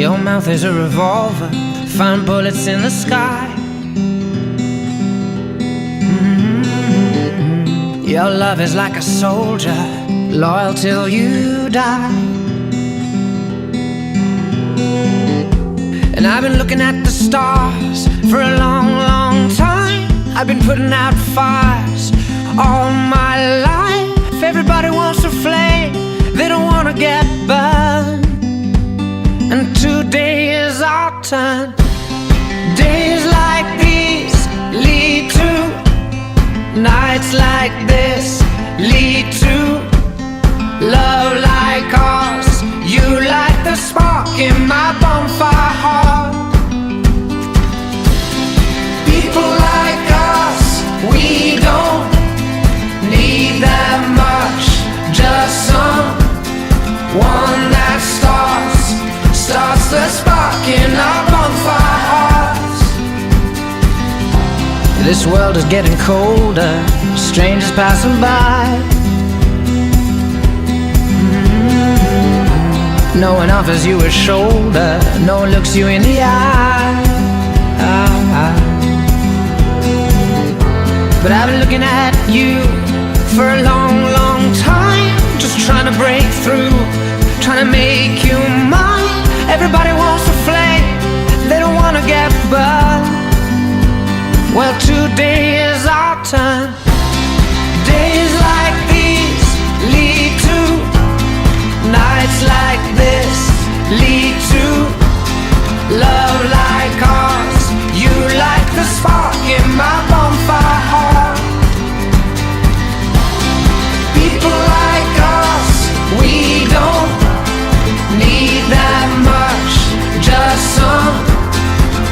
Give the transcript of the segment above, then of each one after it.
Your mouth is a revolver, find bullets in the sky. Mm-hmm. Your love is like a soldier, loyal till you die. And I've been looking at the stars for a long, long time. I've been putting out fires all my life. Everybody wants a flame, they don't wanna get is turn. Days like these lead to nights like in our bonfire hearts. This world is getting colder, strangers passing by. Mm-hmm. No one offers you a shoulder, no one looks you in the eye. But I've been looking at you for a long, long time. Just trying to break through, trying to make you mine. Everybody wants get burned. Well, today is our turn.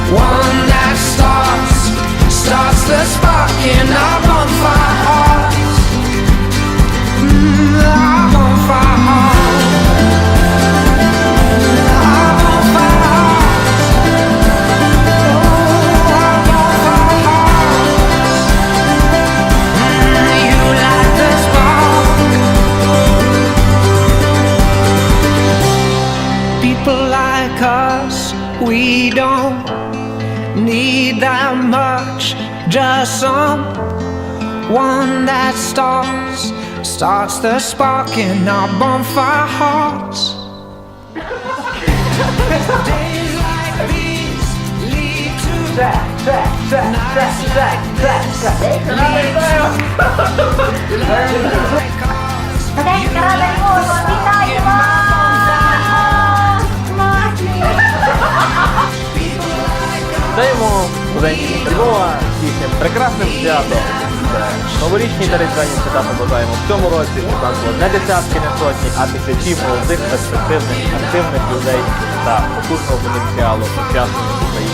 Someone that starts, starts the spark in our bonfire hearts. Mm, our. Our bonfire hearts. Our bonfire hearts. Mm, you light the spark. People like us, we don't need that much. Just someone that starts, starts the spark in our bonfire hearts. Days like these lead to nights like this. Like ours. Даємо студентів їхнім прекрасним святом. Новорічні та свята побажаємо в цьому році. У нас було не десятки, не сотні, а тисячі молодих, перспективних, активних людей та потужного потенціалу сучасної